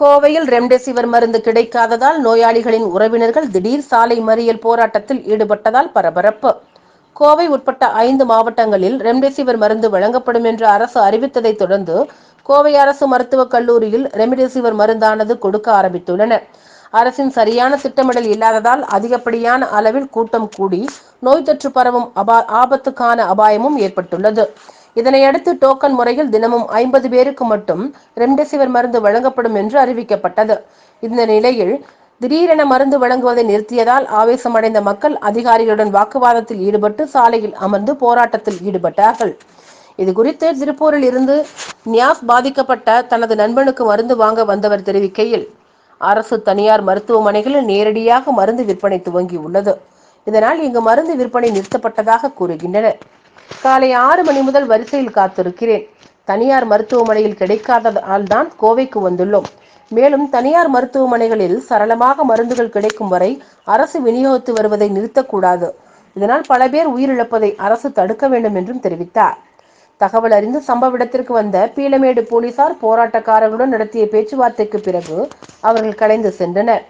கோவையில் ரெம்டெசிவிர் மருந்து கிடைக்காததால் நோயாளிகளின் உறவினர்கள் திடீர் சாலை மறியல் போராட்டத்தில் ஈடுபட்டதால் பரபரப்பு. கோவை உட்பட்ட ஐந்து மாவட்டங்களில் ரெம்டெசிவிர் மருந்து வழங்கப்படும் என்று அரசு அறிவித்ததை தொடர்ந்து கோவை அரசு மருத்துவக் கல்லூரியில் ரெம்டெசிவிர் மருந்தானது கொடுக்க ஆரம்பித்துள்ளனர் அரசின் சரியான திட்டமிடல் இல்லாததால் அதிகப்படியான அளவில் கூட்டம் கூடி நோய் தொற்று பரவும் அபா ஆபத்துக்கான அபாயமும் ஏற்பட்டுள்ளது. இதனையடுத்து டோக்கன் முறையில் தினமும் ஐம்பது பேருக்கு மட்டும் ரெம்டெசிவிர் மருந்து வழங்கப்படும் என்று அறிவிக்கப்பட்டது. இந்த நிலையில் திடீரென மருந்து வழங்குவதை நிறுத்தியதால் ஆவேசமடைந்த மக்கள் அதிகாரிகளுடன் வாக்குவாதத்தில் ஈடுபட்டு சாலையில் அமர்ந்து போராட்டத்தில் ஈடுபட்டார்கள். இதுகுறித்து திருப்பூரில் இருந்து நியாஸ் பாதிக்கப்பட்ட தனது நண்பனுக்கு மருந்து வாங்க வந்தவர் தெரிவிக்கையில் அரசு தனியார் மருத்துவமனைகளில் நேரடியாக மருந்து விற்பனை துவங்கி உள்ளது இதனால் இங்கு மருந்து விற்பனை நிறுத்தப்பட்டதாக கூறுகின்றனர். காலை ஆறு மணி முதல் வரிசையில் காத்திருக்கிறேன். தனியார் மருத்துவமனையில் கிடைக்காததால் தான் கோவைக்கு வந்துள்ளோம். மேலும் தனியார் மருத்துவமனைகளில் சரளமாக மருந்துகள் கிடைக்கும் வரை அரசு விநியோகித்து வருவதை நிறுத்தக்கூடாது. இதனால் பல பேர் உயிரிழப்பதை அரசு தடுக்க வேண்டும் என்றும் தெரிவித்தார். தகவல் அறிந்து சம்பவ இடத்திற்கு வந்த பீளமேடு போலீசார் போராட்டக்காரர்களுடன் நடத்திய பேச்சுவார்த்தைக்கு பிறகு அவர்கள் கலைந்து சென்றனர்.